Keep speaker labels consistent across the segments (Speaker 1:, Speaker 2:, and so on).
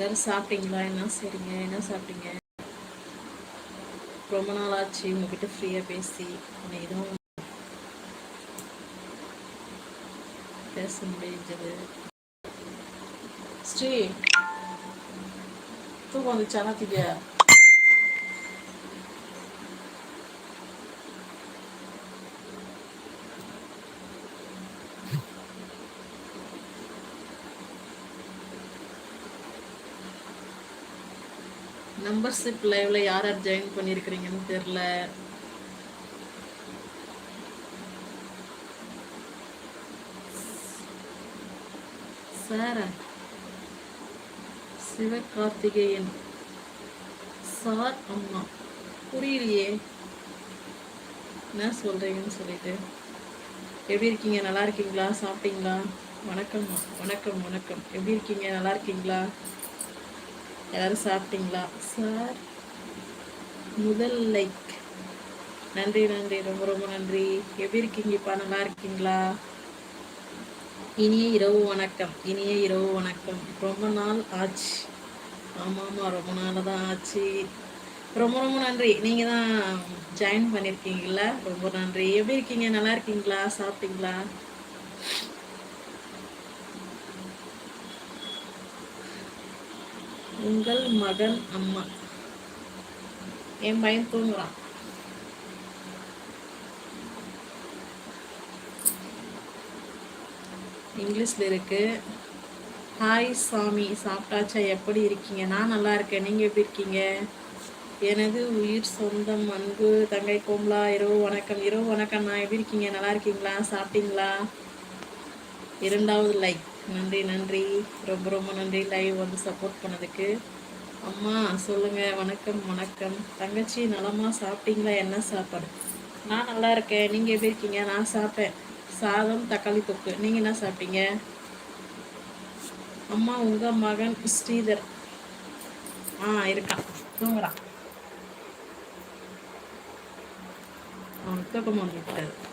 Speaker 1: எல்லாரும் சாப்பிட்டீங்களா? என்ன சரிங்க என்ன சாப்பிட்டீங்க? ரொம்ப நாள் ஆச்சு உங்ககிட்ட ஃப்ரீயாக பேசி. உன்னை இதுவும் பேச முடிஞ்சது. ஸ்ரீ தூக்கம் வந்துச்சு அனாத்திக்க மெம்பர்ஷிப் லைவ்ல யார் யார் ஜாயின் பண்ணியிருக்கிறீங்கன்னு தெரில சார். சிவகார்த்திகேயன். சார் அம்மா. புரியலையே. என்ன சொல்றீங்கன்னு சொல்லிட்டு. எப்படி இருக்கீங்க? நல்லா இருக்கீங்களா? சாப்பிட்டீங்களா? வணக்கம் வணக்கம் வணக்கம். எப்படி இருக்கீங்க? நல்லா இருக்கீங்களா? எல்லாரும் சாப்பிட்டீங்களா? சார் முதல் லைக் நன்றி நன்றி. ரொம்ப ரொம்ப நன்றி. எப்படி இருக்கீங்கப்பா? நல்லா இருக்கீங்களா? இனிய இரவு வணக்கம். இனிய இரவு வணக்கம். ரொம்ப நாள் ஆச்சு. ஆமாம் ஆமாம் ரொம்ப நாள் தான் ஆச்சு. ரொம்ப ரொம்ப நன்றி. நீங்கள் தான் ஜாயின் பண்ணியிருக்கீங்களா ரொம்ப நன்றி. எப்படி இருக்கீங்க? நல்லா இருக்கீங்களா? சாப்பிட்டீங்களா? உங்கள் மகன் அம்மா. என் பையன் தூங்குறான். இங்கிலீஷில் இருக்கு. ஹாய் சாமி. சாப்பிட்டாச்சா? எப்படி இருக்கீங்க? நான் நல்லா இருக்கேன். நீங்கள் எப்படி இருக்கீங்க? எனது உயிர் சொந்தம் அன்பு தங்கை கோம்லா இரவு வணக்கம். இரவு வணக்கம். நான் எப்படி இருக்கீங்க? நல்லா இருக்கீங்களா? சாப்பிட்டீங்களா? இரண்டாவது லைக் நன்றி நன்றி. ரொம்ப ரொம்ப நன்றி லைவ் வந்து சப்போர்ட் பண்ணதுக்கு. அம்மா சொல்லுங்க. வணக்கம் வணக்கம். தங்கச்சி நலமா சாப்பிட்டீங்களா? என்ன சாப்பாடு? நான் நல்லா இருக்கேன். நீங்கள் எப்படி இருக்கீங்க? நான் சாப்பிட்டேன். சாதம் தக்காளி தொக்கு. நீங்கள் என்ன சாப்பிட்டீங்க? அம்மா உங்கள் மகன் ஸ்ரீதர். ஆ இருக்கான். தூங்குறான். அவன் தூக்கம்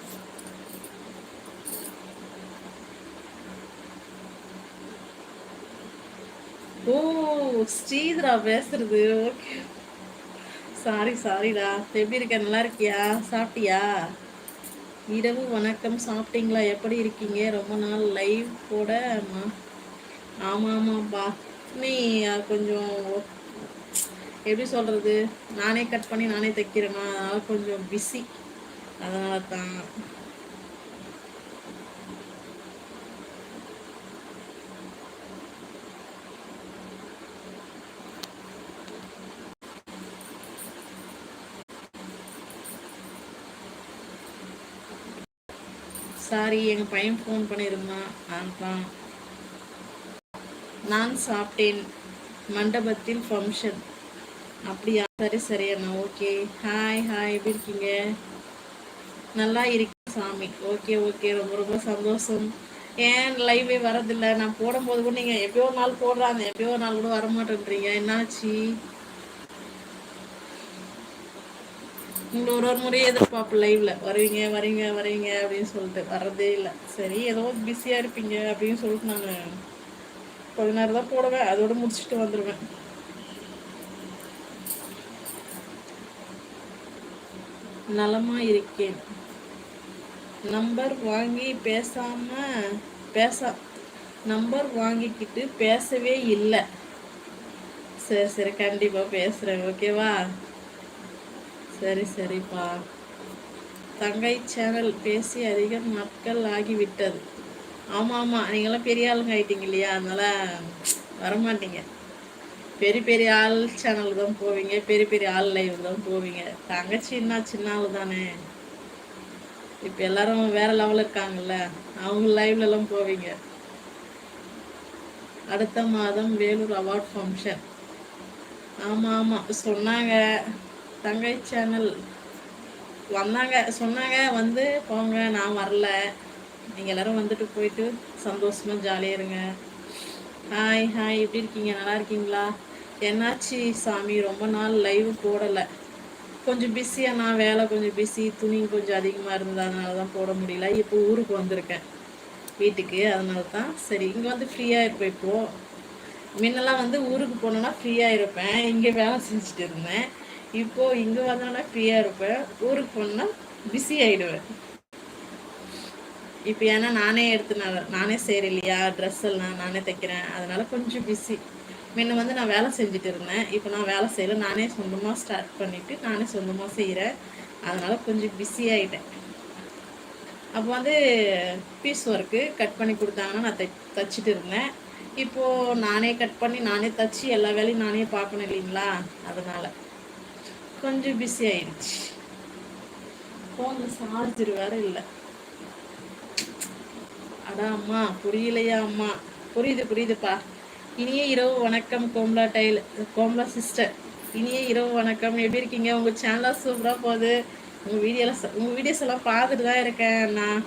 Speaker 1: ஓ ஸ்ரீதரா பேசுறது. ஓகே. சாரி சாரிடா எப்படி இருக்க? நல்லா இருக்கியா? சாப்பிட்டியா? இரவு வணக்கம். சாப்பிட்டீங்களா? எப்படி இருக்கீங்க? ரொம்ப நாள் லைவ் கூட ஆமாம் ஆமாப்பா. நீ கொஞ்சம் எப்படி சொல்கிறது நானே கட் பண்ணி நானே தைக்கிறேன்னா அதனால் கொஞ்சம் பிஸி அதனால தான் சாரி எங்கள் பையன் ஃபோன் பண்ணியிருந்தான் அதான் நான் சாப்பிட்டேன். மண்டபத்தில் ஃபங்க்ஷன் அப்படியா? சரி சரி அண்ணா. ஓகே. ஹாய் ஹாய் எப்படி இருக்கீங்க? நல்லா இருக்கு சாமி. Okay okay. ரொம்ப ரொம்ப சந்தோஷம். ஏன் லைவே வரதில்லை? நான் போடும்போது கூட நீங்கள் எப்பயோ நாள் போடுறாங்க. எப்பயோ நாள் கூட வர மாட்டேன்றீங்க என்னாச்சு? இன்னொரு ஒரு முறையே எதிர்பார்ப்பு லைவ்ல வருவீங்க வரீங்க வரீங்க அப்படின்னு சொல்லிட்டு வர்றதே இல்லை. சரி ஏதோ பிஸியாக இருப்பீங்க அப்படின்னு சொல்லிட்டு நான் கொஞ்ச நேரம் தான் போடுவேன். அதோட முடிச்சுட்டு வந்துடுவேன் நலமா இருக்கேன். நம்பர் வாங்கி பேசாம பேச நம்பர் வாங்கிக்கிட்டு பேசவே இல்லை. சரி சரி கண்டிப்பாக பேசுகிறேன் ஓகேவா சரி சரிப்பா. தங்கை சேனல் பேசி அதிக நாட்கள் ஆகிவிட்டது. ஆமாம் ஆமாம் நீங்களாம் பெரிய ஆளுங்க ஆயிட்டீங்க இல்லையா? அதனால் வரமாட்டீங்க. பெரிய பெரிய ஆள் சேனல் தான் போவீங்க. பெரிய பெரிய ஆள் லைவ் தான் போவீங்க. தங்கச்சி என்ன சின்ன ஆள் தானே? இப்போ எல்லாரும் வேற லெவலில் இருக்காங்கல்ல. அவங்க லைவ்லலாம் போவீங்க. அடுத்த மாதம் வேலூர் அவார்ட் ஃபங்க்ஷன் ஆமாம் ஆமாம் சொன்னாங்க. தங்கை சேனல் வந்தாங்க சொன்னாங்க வந்து போங்க நான் வரல. நீங்கள் எல்லோரும் வந்துட்டு போயிட்டு சந்தோஷமாக ஜாலியாக இருங்க. ஹாய் ஹாய் எப்படி இருக்கீங்க? நல்லா இருக்கீங்களா? என்னாச்சு சாமி? ரொம்ப நாள் லைவ் போடலை. கொஞ்சம் பிஸியாக நான் வேலை கொஞ்சம் பிஸி துணி கொஞ்சம் அதிகமாக இருந்தது அதனால தான் போட முடியல. இப்போ ஊருக்கு வந்திருக்கேன் வீட்டுக்கு. அதனால தான் சரி இங்கே வந்து ஃப்ரீயாக இருப்போம் இப்போது முன்னெல்லாம் வந்து ஊருக்கு போனோன்னா ஃப்ரீயாக இருப்பேன். இங்கே வேலை செஞ்சுட்டு இருந்தேன். இப்போது இங்கே வந்தோன்னா ஃப்ரீயாக இருப்பேன். ஊருக்கு போனால் பிஸி ஆகிடுவேன் இப்போ ஏன்னா நானே எடுத்து நான் நானே செய்கிறேன் இல்லையா ட்ரெஸ் எல்லாம் நானே தைக்கிறேன். அதனால கொஞ்சம் பிஸி முன்ன வந்து நான் வேலை செஞ்சுட்டு இருந்தேன். இப்போ நான் வேலை செய்யல. நானே சொந்தமாக ஸ்டார்ட் பண்ணிவிட்டு நானே சொந்தமாக செய்கிறேன் அதனால் கொஞ்சம் பிஸி ஆகிட்டேன் அப்போ வந்து பீஸ் ஒர்க்கு கட் பண்ணி கொடுத்தாங்கன்னா நான் தை தச்சுட்டு இருந்தேன். இப்போது நானே கட் பண்ணி நானே தச்சு எல்லா வேலையும் நானே பார்க்கணும் இல்லைங்களா? அதனால். கொஞ்சம் பிஸி ஆயிடுச்சு ஃபோனில் சார்ஜர் வேற இல்லை. அடா அம்மா புரியலையா அம்மா? புரியுது புரியுதுப்பா. இனிய இரவு வணக்கம் கோம்லா டைல் கோம்லா சிஸ்டர் இனிய இரவு வணக்கம். எப்படி இருக்கீங்க? உங்கள் சேனலாக சூப்பராக போகுது. உங்கள் வீடியோவில் உங்கள் வீடியோஸ் எல்லாம் பார்த்துட்டு தான் இருக்கேன் நான்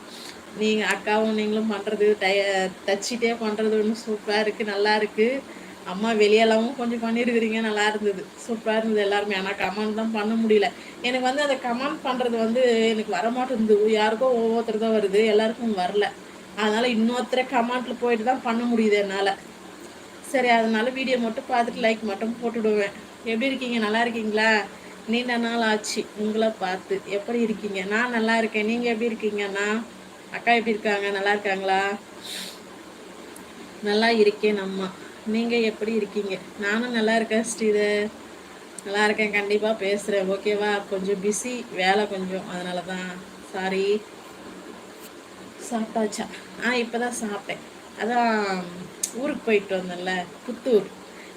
Speaker 1: நீங்கள் அக்காவும் நீங்களும் பண்ணுறது டய தச்சிட்டே பண்ணுறது ஒன்று சூப்பராக இருக்குது நல்லா இருக்குது அம்மா வெளியெல்லாமும் கொஞ்சம் பண்ணியிருக்கிறீங்க நல்லா இருந்தது. சூப்பராக இருந்தது எல்லாருமே. ஆனால் கமெண்ட் தான் பண்ண முடியல. எனக்கு வந்து அந்த கமெண்ட் பண்ணுறது வந்து எனக்கு வரமாட்டேங்குது. யாருக்கோ ஒவ்வொருத்தர் தான் வருது. எல்லாருக்கும் வரல. அதனால் இன்னொருத்தரை கமெண்ட்ல போயிட்டு தான் பண்ண முடியுது என்னால். சரி அதனால வீடியோ மட்டும் பார்த்துட்டு லைக் மட்டும் போட்டுடுவேன். எப்படி இருக்கீங்க? நல்லா இருக்கீங்களா? நீண்ட நாள் ஆச்சு. உங்களை பார்த்து. எப்படி இருக்கீங்க? நான் நல்லா இருக்கேன். நீங்கள் எப்படி இருக்கீங்கண்ணா அக்கா எப்படி இருக்காங்க? நல்லா இருக்காங்களா? நல்லா இருக்கேன் அம்மா. நீங்கள் எப்படி இருக்கீங்க? நானும் நல்லா இருக்கேன் ஸ்ரீதர் நல்லா இருக்கேன் கண்டிப்பாக பேசுகிறேன் ஓகேவா கொஞ்சம் பிஸி வேலை கொஞ்சம். அதனால தான் சாரி சாப்பிட்டாச்சா? ஆ இப்போ தான் சாப்பிட்டேன். அதான் ஊருக்கு போயிட்டு வந்தேன்ல புத்தூர்.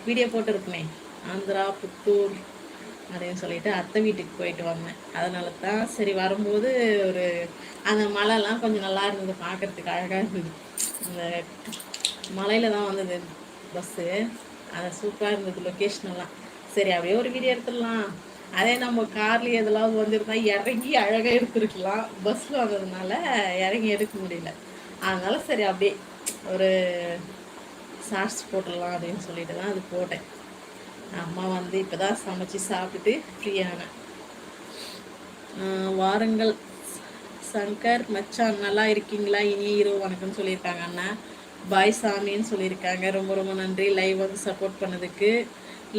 Speaker 1: வீடியோ போட்டுருப்பனே ஆந்திரா புத்தூர் அப்படின்னு சொல்லிட்டு அத்தை வீட்டுக்கு போயிட்டு வந்தேன். அதனால தான் சரி வரும்போது ஒரு அந்த மலைலாம் கொஞ்சம் நல்லா இருந்தது பார்க்குறதுக்கு அழகாக இருந்தது. அந்த மலையில் தான் வந்தது. பஸ்ஸு அது சூப்பராக இருந்தது லொக்கேஷனெல்லாம் சரி அப்படியே ஒரு வீடியோ எடுத்துடலாம். அதே நம்ம கார்லேயே எதெல்லாம் வந்திருந்தா இறங்கி அழகாக எடுத்துருக்கலாம். பஸ்ஸில் வந்ததுனால இறங்கி எடுக்க முடியல. அதனால சரி அப்படியே ஒரு ஷார்ட்ஸ் போட்டுடலாம் அப்படின்னு சொல்லிட்டு தான் அது போட்டேன். அம்மா வந்து இப்போ தான் சமைச்சு சாப்பிட்டுட்டு ஃப்ரீயானேன் வாருங்கள். சங்கர் மச்சான் நல்லா இருக்கீங்களா? இனிய இரவு வணக்கம்னு சொல்லியிருக்காங்க அண்ணா. பாய் சாமின்னு சொல்லியிருக்காங்க. ரொம்ப ரொம்ப நன்றி. லைவ் வந்து சப்போர்ட் பண்ணதுக்கு.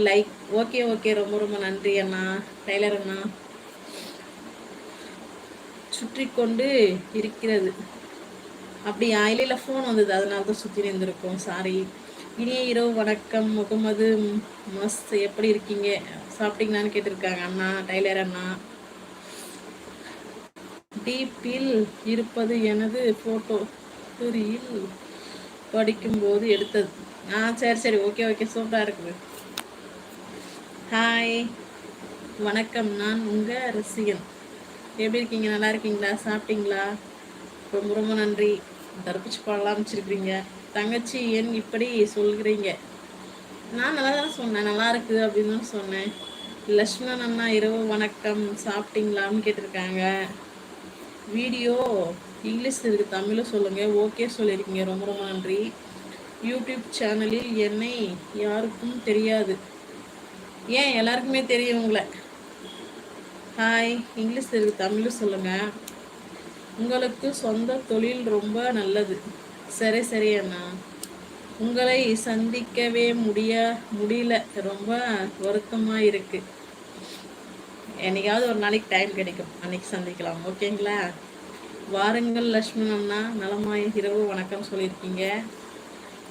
Speaker 1: லைக் ஓகே ஓகே ரொம்ப ரொம்ப நன்றி அண்ணா. டெய்லர் அண்ணா. சுற்றி கொண்டு இருக்கிறது. அப்படி இல்லை ஃபோன் வந்தது. அதனால தான் சுற்றி நின்றுருக்கோம் சாரி இனிய இரவு வணக்கம். முகமது மஸ் எப்படி இருக்கீங்க? சாப்பிட்டீங்களான்னு கேட்டிருக்காங்க அண்ணா டைலர் அண்ணா. டீப்பில் இருப்பது எனது ஃபோட்டோ துரியில் படிக்கும்போது எடுத்தது. ஆ சரி சரி. ஓகே ஓகே சூப்பராக இருக்குது. ஹாய் வணக்கம். நான் உங்கள் ரசிகன். எப்படி இருக்கீங்க? நல்லா இருக்கீங்களா? சாப்பிட்டீங்களா? ரொம்ப ரொம்ப நன்றி. தடுப்பிச்சு பாடலாம் அமைச்சிருக்கிறீங்க தங்கச்சி ஏன் இப்படி சொல்கிறீங்க? நான் நல்லா தான் சொன்னேன். நல்லா இருக்குது அப்படின்னு தான் சொன்னேன். லக்ஷ்மணன் அண்ணா இரவு வணக்கம். சாப்பிட்டீங்களான்னு கேட்டிருக்காங்க. வீடியோ இங்கிலீஷ் இருக்குது தமிழும் சொல்லுங்கள் ஓகே சொல்லியிருக்கீங்க. ரொம்ப ரொம்ப நன்றி. யூடியூப் சேனலில் என்னை யாருக்கும் தெரியாது. ஏன்? எல்லாருக்குமே தெரியும் உங்களை. ஹாய் இங்கிலீஷ் இருக்குது தமிழும் சொல்லுங்கள் உங்களுக்கு சொந்த தொழில் ரொம்ப நல்லது. சரி சரி அண்ணா. உங்களை சந்திக்கவே முடிய முடியல. ரொம்ப வருத்தமாக இருக்குது என்னைக்காவது ஒரு நாளைக்கு டைம் கிடைக்கும். அன்னைக்கு சந்திக்கலாம். ஓகேங்களா? வாருங்கள் லக்ஷ்மண் அண்ணா நலமாய இரவு வணக்கம் சொல்லியிருக்கீங்க.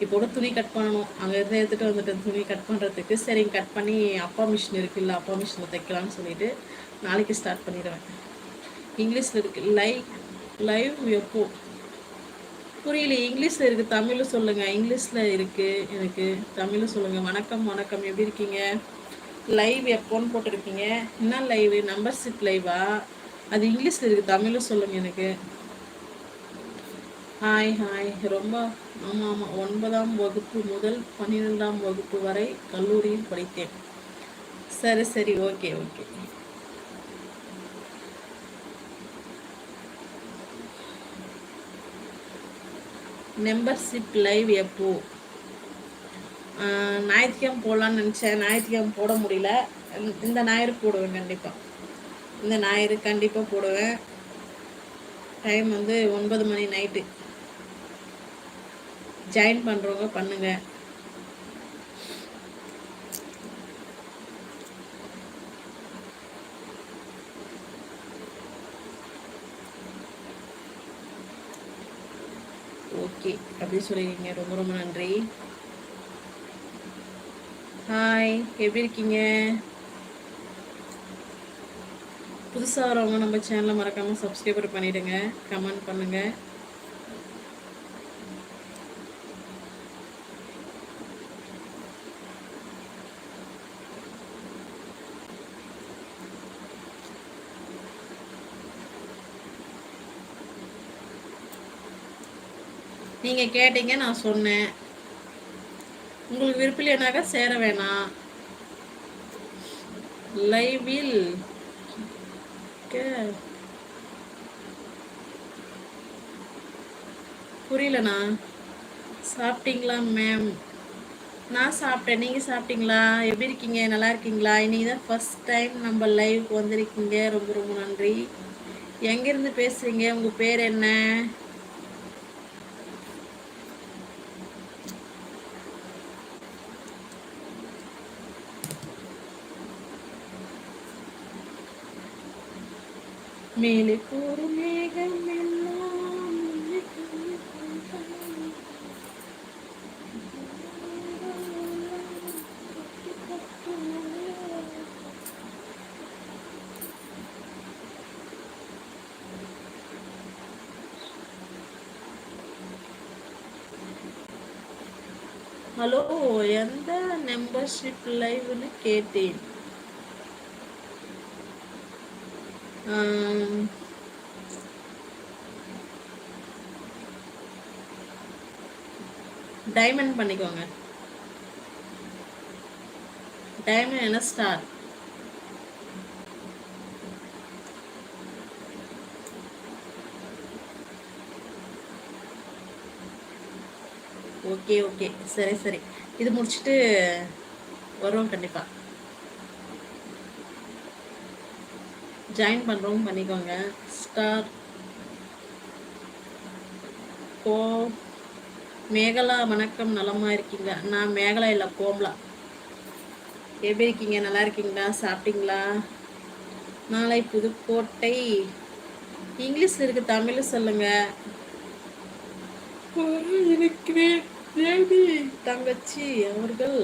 Speaker 1: இப்போ துணி கட் பண்ணணும். அங்கே இருந்து எடுத்துகிட்டு வந்துட்டு துணி கட் பண்ணுறதுக்கு சரிங்க கட் பண்ணி அப்பா மிஷின் இருக்குல்ல அப்பா மிஷினில் தைக்கலாம்னு சொல்லிட்டு நாளைக்கு ஸ்டார்ட் பண்ணிடுவேன். இங்கிலீஷில் இருக்குது லைக் லைவ் எப்போ புரியல இங்கிலீஷில் இருக்குது தமிழில் சொல்லுங்கள் இங்கிலீஷில் இருக்குது எனக்கு தமிழில் சொல்லுங்கள் வணக்கம் வணக்கம். எப்படி இருக்கீங்க? லைவ் எப்போன்னு போட்டிருக்கீங்க. என்ன லைவ் நம்பர் சிட் லைவா அது இங்கிலீஷில் இருக்குது தமிழும் சொல்லுங்கள் எனக்கு. ஹாய் ஹாய் ரொம்ப ஆமாம் ஆமாம் ஒன்பதாம் வகுப்பு முதல் பன்னிரெண்டாம் வகுப்பு வரை கல்லூரியில் படித்தேன். சரி சரி. Okay okay. மெம்பர்ஷிப் லைவ் எப்போ? ஞாயிற்றுக்கிழமை போடலான்னு நினச்சேன். ஞாயிற்றுக்கிழமை போட முடியல. இந்த ஞாயிறு போடுவேன் கண்டிப்பாக இந்த ஞாயிறு கண்டிப்பாக போடுவேன். டைம் வந்து ஒன்பது மணி நைட்டு ஜாயின் பண்ணுறவங்க பண்ணுங்க. ஓகே அப்படி சொல்லியிருக்கீங்க ரொம்ப ரொம்ப நன்றி. ஹாய் எப்படி இருக்கீங்க? புதுசாக வரவங்க நம்ம சேனலை மறக்காமல் சப்ஸ்கிரைபர் பண்ணிவிடுங்க கமெண்ட் பண்ணுங்கள் நீங்கள் கேட்டீங்க நான் சொன்னேன். உங்களுக்கு விருப்பம் இல்லைனாக்கா சேர வேணாம். லைவில் புரியலண்ணா. சாப்பிட்டீங்களா மேம் நான் சாப்பிட்டேன். நீங்கள் சாப்பிட்டீங்களா? எப்படி இருக்கீங்க? நல்லா இருக்கீங்களா? இன்னைக்கு தான் ஃபஸ்ட் டைம் நம்ம லைவுக்கு வந்திருக்கீங்க. ரொம்ப ரொம்ப நன்றி. எங்கேருந்து பேசுகிறீங்க உங்கள் பேர் என்ன? மேலே போரு மேகம் எல்லாம் ஹலோ எந்த மெம்பர்ஷிப் லைவ்னு கேட்டேன் டைமண்ட் பண்ணிக்கோங்க. டைமண்ட் என்ன ஸ்டார் ஓகே ஓகே சரி சரி. இது முடிச்சுட்டு வருவோம் கண்டிப்பாக ஜாயின் பண்ணுறோம் பண்ணிக்கோங்க. ஸ்டார் கோ மேகலா வணக்கம் நலமா இருக்கீங்க? நான் மேகலா இல்லை கோம்லா. எப்படி இருக்கீங்க? நல்லா இருக்கீங்களா? சாப்பிட்டீங்களா? நாளை புதுக்கோட்டை. இங்கிலீஷ் இருக்கு தமிழ் சொல்லுங்க. இருக்கிறேன். தங்கச்சி அவர்கள்.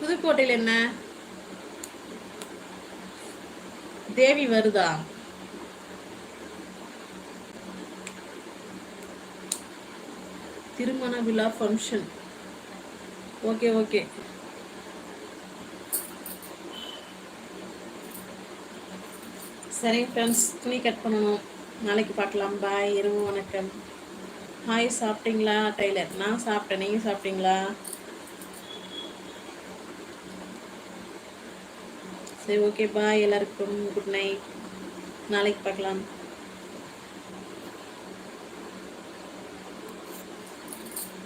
Speaker 1: புதுக்கோட்டையில் என்ன? தேவி வருதா? திருமண விழா ஃபங்க்ஷன் ஓகே ஓகே சரிங்க ஃப்ரெண்ட்ஸ் துணி கட் பண்ணணும். நாளைக்கு பார்க்கலாம். பாய் இரவு வணக்கம். ஹாய் சாப்பிட்டீங்களா டைலர் நான் சாப்பிட்டேன். நீங்கள் சாப்பிட்டீங்களா? சரி ஓகே பாய் எல்லாருக்கும் குட் நைட் நாளைக்கு பார்க்கலாம்.